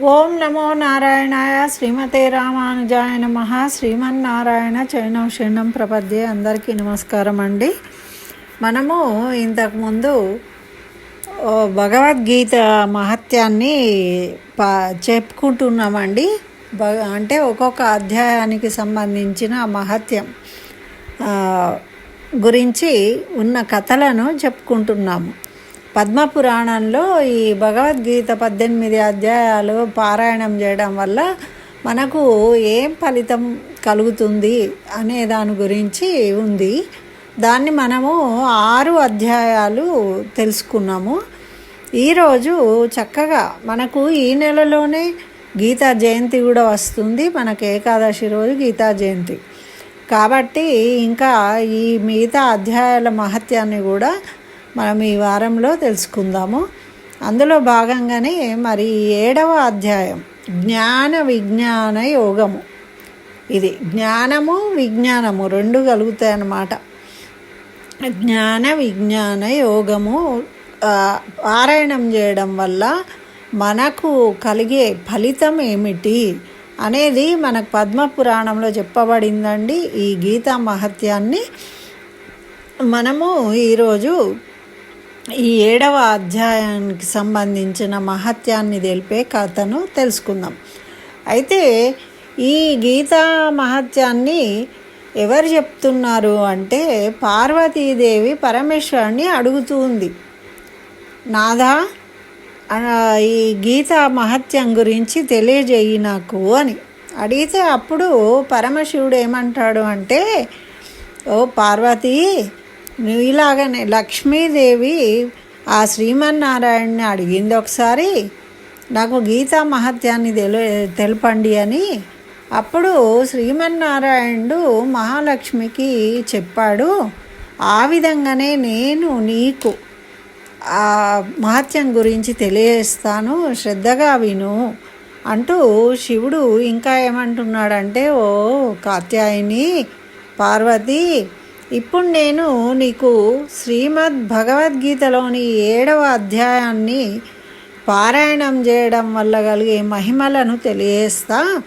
ఓం నమో నారాయణాయ శ్రీమతే రామానుజాయ నమ. శ్రీమన్నారాయణ చైనం శరణం ప్రపద్యే అందరికీ నమస్కారం అండి. మనము ఇంతకుముందు భగవద్గీత మహత్యాన్ని ప చెప్పుకుంటున్నామండి. బ అంటే ఒక్కొక్క అధ్యాయానికి సంబంధించిన మహత్యం గురించి ఉన్న కథలను చెప్పుకుంటున్నాము. పద్మపురాణంలో ఈ భగవద్గీత పద్దెనిమిది అధ్యాయాలు పారాయణం చేయడం వల్ల మనకు ఏం ఫలితం కలుగుతుంది అనే దాని గురించి ఉంది. దాన్ని మనము ఆరు అధ్యాయాలు తెలుసుకున్నాము. ఈరోజు చక్కగా మనకు ఈ నెలలోనే గీతా జయంతి కూడా వస్తుంది. మనకు ఏకాదశి రోజు గీతా జయంతి. కాబట్టి ఇంకా ఈ మిగతా అధ్యాయాల మహత్యాన్ని కూడా మనం ఈ వారంలో తెలుసుకుందాము. అందులో భాగంగానే మరి ఏడవ అధ్యాయం జ్ఞాన విజ్ఞాన యోగము. ఇది జ్ఞానము విజ్ఞానము రెండు కలుగుతాయి అన్నమాట జ్ఞాన విజ్ఞాన యోగము పారాయణం చేయడం వల్ల మనకు కలిగే ఫలితం ఏమిటి అనేది మనకు పద్మపురాణంలో చెప్పబడిందండి. ఈ గీతా మహత్యాన్ని మనము ఈరోజు ఈ ఏడవ అధ్యాయానికి సంబంధించిన మహత్యాన్ని తెలిపే కథను తెలుసుకుందాం. అయితే ఈ గీతా మహత్యాన్ని ఎవరు చెప్తున్నారు అంటే పార్వతీదేవి పరమేశ్వరుని అడుగుతూ ఉంది. నాదా ఈ గీత మహత్యం గురించి తెలియజేయి నాకు అని. అడిగితే అప్పుడు పరమశివుడు ఏమంటాడు అంటే ఓ పార్వతి నువ్వు ఇలాగనే లక్ష్మీదేవి ఆ శ్రీమన్నారాయణని అడిగింది ఒకసారి నాకు గీతా మహత్యాన్ని తెలు తెలపండి అని. అప్పుడు శ్రీమన్నారాయణుడు మహాలక్ష్మికి చెప్పాడు ఆ విధంగానే నేను నీకు ఆ మహత్యం గురించి తెలియజేస్తాను శ్రద్ధగా విను అంటూ శివుడు ఇంకా ఏమంటున్నాడంటే ఓ కాత్యాయని పార్వతి ఇప్పుడు నేను నీకు శ్రీమద్ భగవద్గీతలోని ఏడవ అధ్యాయాన్ని పారాయణం చేయడం వల్ల కలిగే మహిమలను తెలియజేస్తా.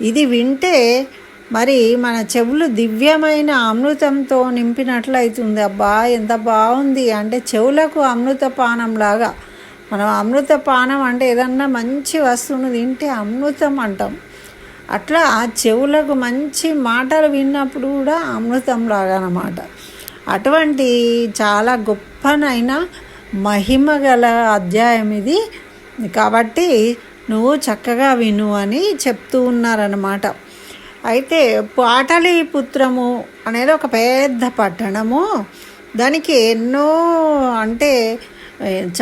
ఇది వింటే మరి మన చెవులు దివ్యమైన అమృతంతో నింపినట్లయితుంది. అబ్బా ఎంత బాగుంది. అంటే చెవులకు అమృతపానంలాగా. మనం అమృతపానం అంటే ఏదన్నా మంచి వస్తువును తింటే అమృతం అంటాం. అట్లా చెవులకు మంచి మాటలు విన్నప్పుడు కూడా అమృతం లాగా అటువంటి చాలా గొప్పనైన మహిమ గల అధ్యాయం ఇది. కాబట్టి నువ్వు చక్కగా విను అని చెప్తూ ఉన్నారన్నమాట అయితే పాటలీపుత్రము అనేది ఒక పెద్ద పట్టణము. దానికి ఎన్నో అంటే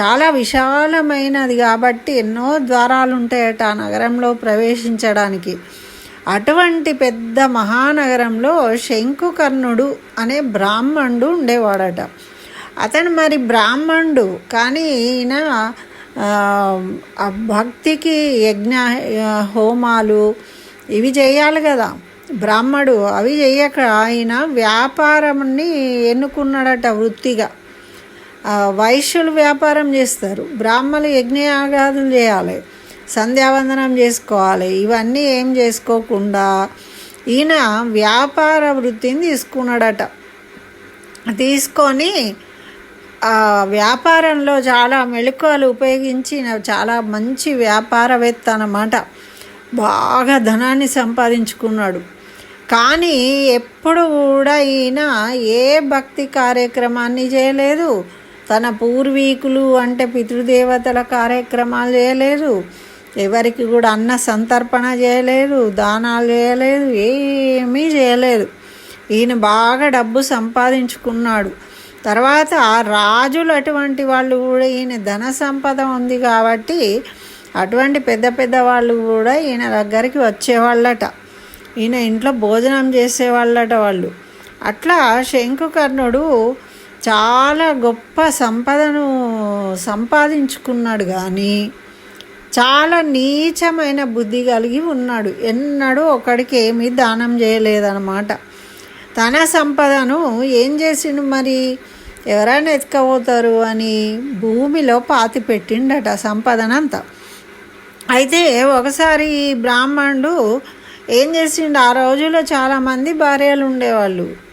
చాలా విశాలమైనది కాబట్టి ఎన్నో ద్వారాలు ఉంటాయట ఆ నగరంలో ప్రవేశించడానికి. అటువంటి పెద్ద మహానగరంలో శంకుకర్ణుడు అనే బ్రాహ్మణుడు ఉండేవాడట. అతను మరి బ్రాహ్మణుడు కానీ ఈయన భక్తికి యజ్ఞ హోమాలు ఇవి చేయాలి కదా. బ్రాహ్మడు అవి చేయక ఆయన వ్యాపారంని ఎన్నుకున్నాడట వృత్తిగా. వైశ్యులు వ్యాపారం చేస్తారు. బ్రాహ్మలు యజ్ఞయాగాదులు చేయాలి. సంధ్యావందనం చేసుకోవాలి. ఇవన్నీ ఏం చేసుకోకుండా ఈయన వ్యాపార వృత్తిని తీసుకున్నాడట. తీసుకొని వ్యాపారంలో చాలా మెళుకువలు ఉపయోగించి చాలా మంచి వ్యాపారవేత్త అన్నమాట. బాగా ధనాన్ని సంపాదించుకున్నాడు. కానీ ఎప్పుడు కూడా ఈయన ఏ భక్తి కార్యక్రమాన్ని చేయలేదు. తన పూర్వీకులు అంటే పితృదేవతల కార్యక్రమాలు చేయలేదు. ఎవరికి కూడా అన్న సంతర్పణ చేయలేదు దానాలు చేయలేదు ఏమీ చేయలేదు. ఈయన బాగా డబ్బు సంపాదించుకున్నాడు. తర్వాత రాజులు అటువంటి వాళ్ళు కూడా ఈయన ధన సంపద ఉంది కాబట్టి అటువంటి పెద్ద పెద్ద వాళ్ళు కూడా ఈయన దగ్గరికి వచ్చేవాళ్ళట. ఈయన ఇంట్లో భోజనం చేసేవాళ్ళట వాళ్ళు. అట్లా శంకుకర్ణుడు చాలా గొప్ప సంపదను సంపాదించుకున్నాడు కానీ చాలా నీచమైన బుద్ధి కలిగి ఉన్నాడు. ఎన్నడూ ఒకడికి ఏమీ దానం చేయలేదన్నమాట. తన సంపదను ఏం చేసిండు మరి? ఎవరైనా ఎత్తుకపోతారు అని భూమిలో పాతి పెట్టిండట సంపదనంతా. అయితే ఒకసారి బ్రాహ్మణుడు ఏం చేసిండు? ఆ రోజుల్లో చాలామంది భార్యలు ఉండేవాళ్ళు.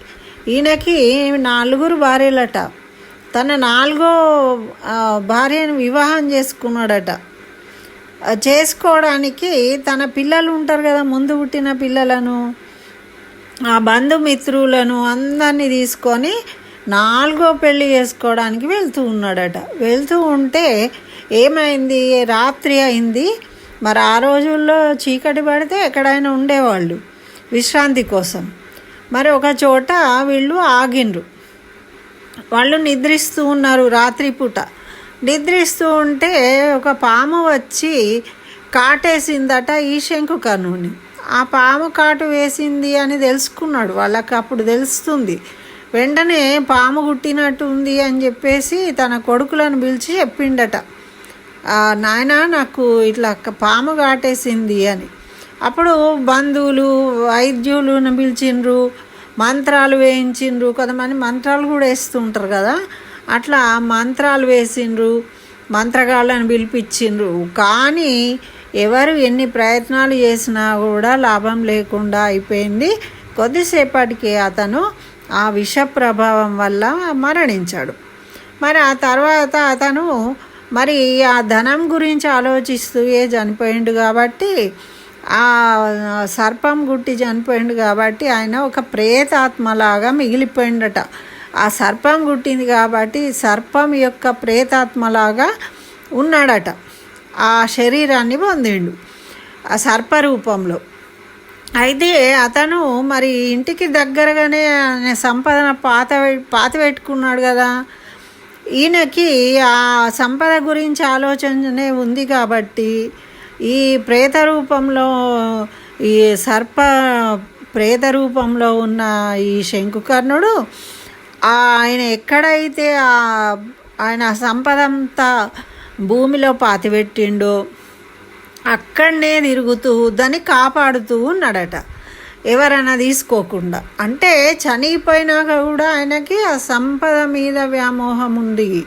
ఈయనకి నలుగురు భార్యలట. తన నాలుగో భార్యను వివాహం చేసుకున్నాడట. చేసుకోవడానికి తన పిల్లలు ఉంటారు కదా ముందు పుట్టిన పిల్లలను ఆ బంధుమిత్రులను అందరినీ తీసుకొని నాలుగో పెళ్ళి చేసుకోవడానికి వెళ్తూ ఉన్నాడట. వెళ్తూ ఉంటే ఏమైంది? రాత్రి అయింది. మరి ఆ రోజుల్లో చీకటి పడితే ఎక్కడైనా ఉండేవాళ్ళు విశ్రాంతి కోసం. మరి ఒక చోట వీళ్ళు ఆగిండ్రు. వాళ్ళు నిద్రిస్తూ ఉన్నారు రాత్రిపూట నిద్రిస్తూ ఉంటే ఒక పాము వచ్చి కాటేసిందట ఈ శంకుకర్ణుని ఆ పాము కాటు వేసింది అని తెలుసుకున్నాడు. వాళ్ళకి అప్పుడు తెలుస్తుంది. వెంటనే పాము గుట్టినట్టు ఉంది అని చెప్పేసి తన కొడుకులను పిలిచి చెప్పిండట. నాయన నాయనా నాకు ఇట్లా పాము కాటేసింది అని. అప్పుడు బంధువులు వైద్యులను పిలిచిండ్రు మంత్రాలు వేయించిండ్రు కొంతమంది మంత్రాలు కూడా వేస్తూ ఉంటారు కదా. అట్లా మంత్రాలు వేసిండ్రు మంత్రగాళ్ళని పిలిపించిండ్రు. కానీ ఎవరు ఎన్ని ప్రయత్నాలు చేసినా కూడా లాభం లేకుండా అయిపోయింది. కొద్దిసేపటికి అతను ఆ విష ప్రభావం వల్ల మరణించాడు. మరి ఆ తర్వాత అతను మరి ఆ ధనం గురించి ఆలోచిస్తూ ఏ చనిపోయిండు కాబట్టి ఆ సర్పం గుట్టి చనిపోయిండు కాబట్టి ఆయన ఒక ప్రేతాత్మలాగా మిగిలిపోయిండట. ఆ సర్పం గుట్టింది కాబట్టి సర్పం యొక్క ప్రేతాత్మలాగా ఉన్నాడట. ఆ శరీరాన్ని పొందిండు ఆ సర్ప రూపంలో అయితే అతను మరి ఇంటికి దగ్గరగానే సంపదన పాత పాత పెట్టుకున్నాడు కదా. ఈయనకి ఆ సంపద గురించి ఆలోచనే ఉంది కాబట్టి ఈ ప్రేత రూపంలో ఈ సర్ప ప్రేత రూపంలో ఉన్న ఈ శంకుకర్ణుడు ఆయన ఎక్కడైతే ఆ ఆయన సంపదంతా భూమిలో పాతిపెట్టిండో అక్కడనే తిరుగుతూ దాన్ని కాపాడుతూ ఉన్నాడట. ఎవరైనా తీసుకోకుండా. అంటే చనిపోయినాక కూడా ఆయనకి ఆ సంపద మీద వ్యామోహం ఉంది.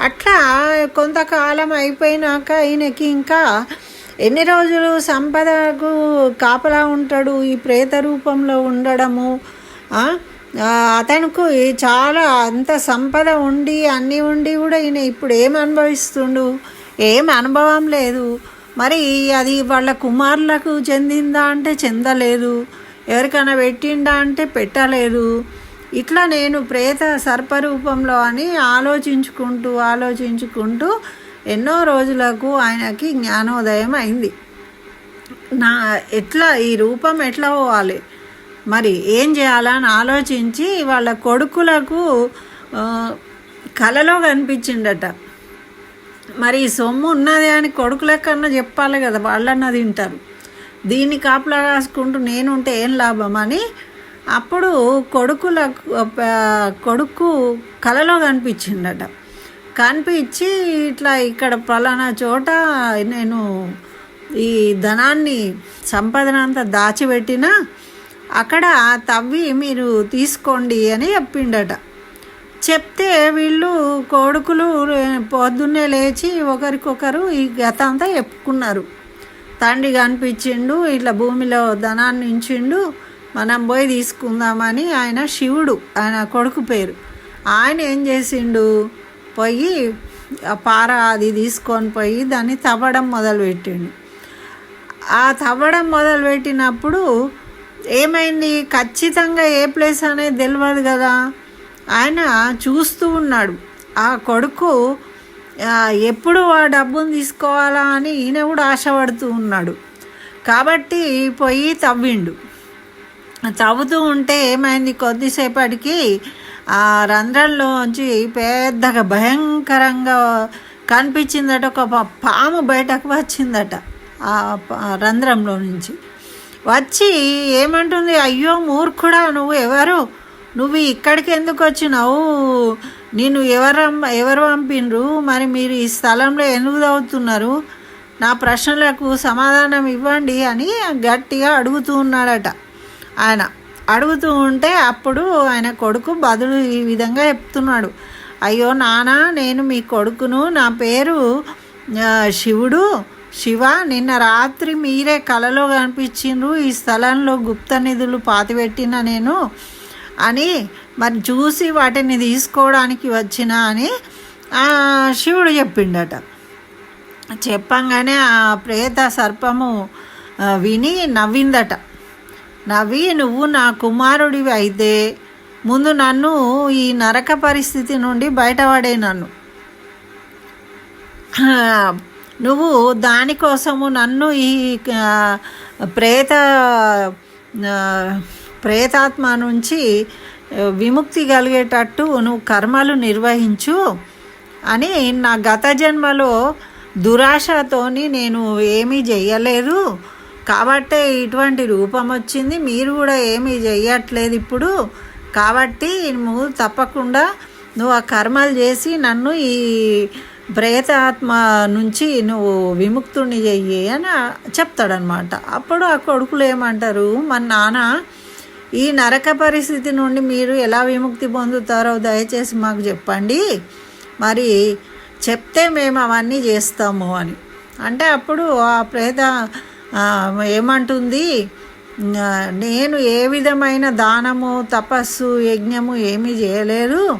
అట్లా కొంతకాలం అయిపోయినాక ఈయనకి ఇంకా ఎన్ని రోజులు సంపదకు కాపలా ఉంటాడు? ఈ ప్రేత రూపంలో ఉండడము అతనికి అతనుకు చాలా అంత సంపద ఉండి అన్నీ ఉండి కూడా ఈయన ఇప్పుడు ఏం అనుభవిస్తుండు? ఏం అనుభవం లేదు. మరి అది వాళ్ళ కుమారులకు చెందిందా అంటే చెందలేదు. ఎవరికైనా పెట్టిండా అంటే పెట్టలేదు. ఇట్లా నేను ప్రేత సర్పరూపంలో అని ఆలోచించుకుంటూ ఆలోచించుకుంటూ ఎన్నో రోజులకు ఆయనకి జ్ఞానోదయం అయింది. నా ఎట్లా ఈ రూపం ఎట్లా పోవాలి? మరి ఏం చేయాలని ఆలోచించి వాళ్ళ కొడుకులకు కలలో కనిపించిండట. మరి ఈ సొమ్ము ఉన్నది అని కొడుకులకన్నా చెప్పాలి కదా వాళ్ళన్నా తింటారు. దీన్ని కాపలా రాసుకుంటూ నేనుంటే ఏం లాభం అని అప్పుడు కొడుకులకు కొడుకు కలలో కనిపించిండట. కనిపించి ఇట్లా ఇక్కడ పలానా చోట నేను ఈ ధనాన్ని సంపదనంతా దాచిపెట్టిన అక్కడ తవ్వి మీరు తీసుకోండి అని చెప్పిండట. చెప్తే వీళ్ళు కొడుకులు పొద్దున్నే లేచి ఒకరికొకరు ఈ గత అంతా చెప్పుకున్నారు. తండ్రి కనిపించిండు ఇట్లా భూమిలో ధనాన్ని ఉంచిండు మనం పోయి తీసుకుందామని ఆయన శివుడు ఆయన కొడుకు పేరు. ఆయన ఏం చేసిండు? పోయి పార అది తీసుకొని పోయి దాన్ని తవ్వడం మొదలుపెట్టిండు. ఆ తవ్వడం మొదలుపెట్టినప్పుడు ఏమైంది? ఖచ్చితంగా ఏ ప్లేస్ అనేది తెలియదు కదా? ఆయన చూస్తూ ఉన్నాడు. ఆ కొడుకు ఎప్పుడు ఆ డబ్బును తీసుకోవాలా అని ఈయన కూడా ఆశపడుతూ ఉన్నాడు. కాబట్టి పోయి తవ్విండు. తవ్వుతూ ఉంటే ఏమైంది? కొద్దిసేపటికి ఆ రంధ్రంలోంచి పెద్దగా భయంకరంగా కనిపించిందట ఒక పాము బయటకు వచ్చిందట ఆ రంధ్రంలో నుంచి. వచ్చి ఏమంటుంది అయ్యో మూర్ఖుడా నువ్వు ఎవరు? నువ్వు ఇక్కడికి ఎందుకు వచ్చినావు? నేను ఎవరు ఎవరు పంపిండ్రు మరి మీరు ఈ స్థలంలో ఎందుకు తవ్వుతున్నారు నా ప్రశ్నలకు సమాధానం ఇవ్వండి అని గట్టిగా అడుగుతూ ఉన్నాడట ఆయన. అడుగుతూ ఉంటే అప్పుడు ఆయన కొడుకు బదులు ఈ విధంగా చెప్తున్నాడు. అయ్యో నానా నేను మీ కొడుకును నా పేరు శివుడు శివ నిన్న రాత్రి మీరే కలలో కనిపించిండ్రు ఈ స్థలంలో గుప్త నిధులు పాతిపెట్టిన నేను అని మరి చూసి వాటిని తీసుకోవడానికి వచ్చిన అని శివుడు చెప్పిండట. చెప్పంగానే ఆ ప్రేత సర్పము విని నవ్విందట. నవి నువ్వు నా కుమారుడివి అయితే ముందు నన్ను ఈ నరక పరిస్థితి నుండి బయటపడే నన్ను. నువ్వు దానికోసము నన్ను ఈ ప్రేత ప్రేతాత్మ నుంచి విముక్తి కలిగేటట్టు నువ్వు కర్మలు నిర్వహించు అని నా గత జన్మలో దురాశతోని నేను ఏమీ చేయలేదు కాబట్టే ఇటువంటి రూపం వచ్చింది. మీరు కూడా ఏమీ చెయ్యట్లేదు ఇప్పుడు. కాబట్టి నువ్వు తప్పకుండా నువ్వు ఆ కర్మలు చేసి నన్ను ఈ ప్రేతాత్మ నుంచి నువ్వు విముక్తుని చెయ్యి అని చెప్తాడనమాట. అప్పుడు ఆ కొడుకులు ఏమంటారు? మా నాన్న ఈ నరక పరిస్థితి నుండి మీరు ఎలా విముక్తి పొందుతారో దయచేసి మాకు చెప్పండి. మరి చెప్తే మేము అవన్నీ చేస్తాము అని. అంటే అప్పుడు ఆ ప్రేత ఏమంటుంది? నేను ఏ విధమైన దానము తపస్సు యజ్ఞము ఏమీ చేయలేదు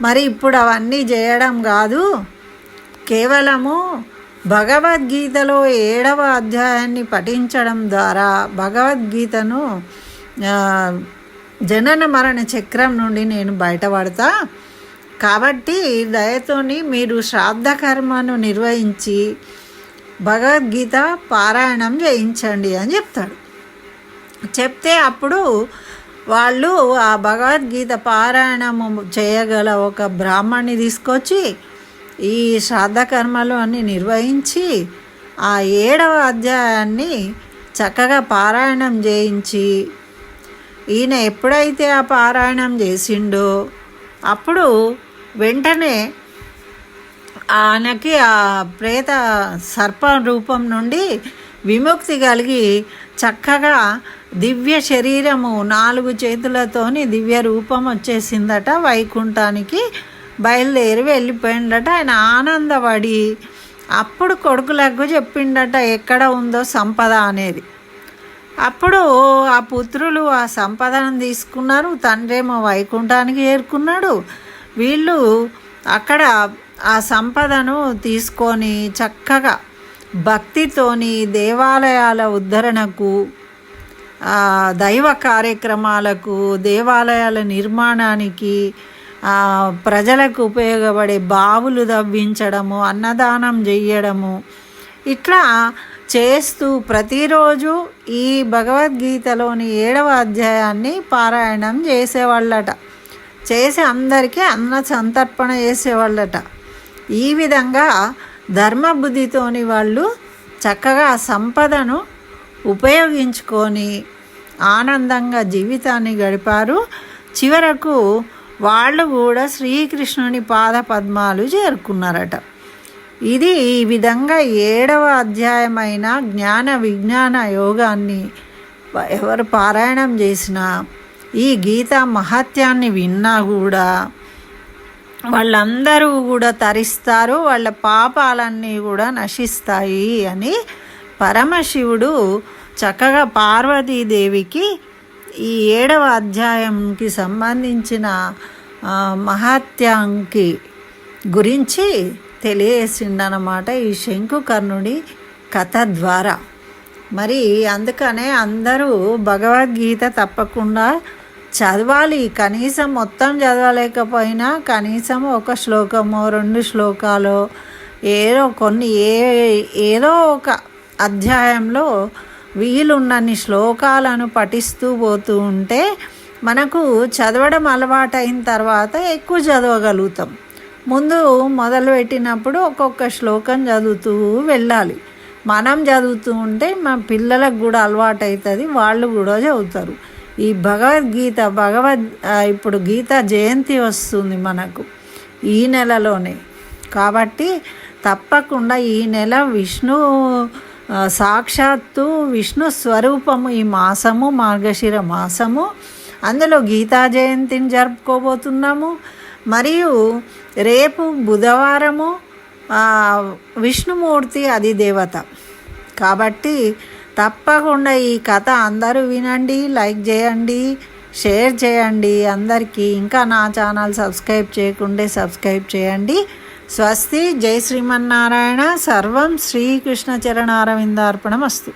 మరి ఇప్పుడు అవన్నీ చేయడం కాదు. కేవలము భగవద్గీతలో ఏడవ అధ్యాయాన్ని పఠించడం ద్వారా భగవద్గీతను జనన మరణ చక్రం నుండి నేను బయటపడతా. కాబట్టి దయతోని మీరు శ్రాద్ధ కర్మను నిర్వహించి భగవద్గీత పారాయణం చేయించండి అని చెప్తాడు. చెప్తే అప్పుడు వాళ్ళు ఆ భగవద్గీత పారాయణము చేయగల ఒక బ్రాహ్మణ్ణి తీసుకొచ్చి ఈ శ్రాద్ధకర్మలు అన్నీ అన్ని నిర్వహించి ఆ ఏడవ అధ్యాయాన్ని చక్కగా పారాయణం చేయించి ఈయన ఎప్పుడైతే ఆ పారాయణం చేసిండో అప్పుడు వెంటనే ఆయనకి ఆ ప్రేత సర్ప రూపం నుండి విముక్తి కలిగి చక్కగా దివ్య శరీరము నాలుగు చేతులతోని దివ్య రూపం వచ్చేసిందట వైకుంఠానికి. బయలుదేరి వెళ్ళిపోయిండట ఆయన ఆనందపడి అప్పుడు కొడుకులకు చెప్పిండట ఎక్కడ ఉందో సంపద అనేది. అప్పుడు ఆ పుత్రులు ఆ సంపదను తీసుకున్నారు. తండ్రేమో వైకుంఠానికి చేరుకున్నాడు. వీళ్ళు అక్కడ ఆ సంపదను తీసుకొని చక్కగా భక్తితోని దేవాలయాల ఉద్ధరణకు దైవ కార్యక్రమాలకు దేవాలయాల నిర్మాణానికి ప్రజలకు ఉపయోగపడే బావులు తవ్వించడము అన్నదానం చేయడము ఇట్లా చేస్తూ ప్రతిరోజు ఈ భగవద్గీతలోని ఏడవ అధ్యాయాన్ని పారాయణం చేసేవాళ్ళట చేసి అందరికీ అన్న సంతర్పణ చేసేవాళ్ళట ఈ విధంగా ధర్మబుద్ధితోని వాళ్ళు చక్కగా సంపదను ఉపయోగించుకొని ఆనందంగా జీవితాన్ని గడిపారు. చివరకు వాళ్ళు కూడా శ్రీకృష్ణుని పాద పద్మాలు చేరుకున్నారట. ఇది ఈ విధంగా ఏడవ అధ్యాయమైన జ్ఞాన విజ్ఞాన యోగాన్ని ఎవరు పారాయణం చేసినా ఈ గీత మహత్యాన్ని విన్నా కూడా వాళ్ళందరూ కూడా తరిస్తారు వాళ్ళ పాపాలన్నీ కూడా నశిస్తాయి అని పరమశివుడు చక్కగా పార్వతీదేవికి ఈ ఏడవ అధ్యాయంకి సంబంధించిన మహాత్యాంకి గురించి తెలియజేసిండనమాట ఈ శంకుకర్ణుడి కథ ద్వారా. మరి అందుకనే అందరూ భగవద్గీత తప్పకుండా చదవాలి. కనీసం మొత్తం చదవలేకపోయినా కనీసం ఒక శ్లోకమో రెండు శ్లోకాలు ఏదో కొన్ని ఏ ఏదో ఒక అధ్యాయంలో వీలున్నన్ని శ్లోకాలను పఠిస్తూ పోతూ ఉంటే మనకు చదవడం అలవాటైన తర్వాత ఎక్కువ చదవగలుగుతాం. ముందు మొదలుపెట్టినప్పుడు ఒక్కొక్క శ్లోకం చదువుతూ వెళ్ళాలి. మనం చదువుతూ ఉంటే మా పిల్లలకు కూడా అలవాటు అవుతుంది వాళ్ళు కూడా చదువుతారు. ఈ భగవద్గీత భగవద్ ఇప్పుడు గీత జయంతి వస్తుంది మనకు ఈ నెలలోనే. కాబట్టి తప్పకుండా ఈ నెల విష్ణు సాక్షాత్తు విష్ణు స్వరూపము ఈ మాసము మార్గశిర మాసము. అందులో గీతా జయంతిని జరుపుకోబోతున్నాము. మరియు రేపు బుధవారము విష్ణుమూర్తి అది దేవత కాబట్టి తప్పకుండా ఈ కథ అందరూ వినండి లైక్ చేయండి షేర్ చేయండి. అందరికీ ఇంకా నా ఛానల్ సబ్స్క్రైబ్ చేయకుండే సబ్స్క్రైబ్ చేయండి. స్వస్తి జై శ్రీమన్నారాయణ. సర్వం శ్రీకృష్ణ చరణారవిందార్పణం అస్తు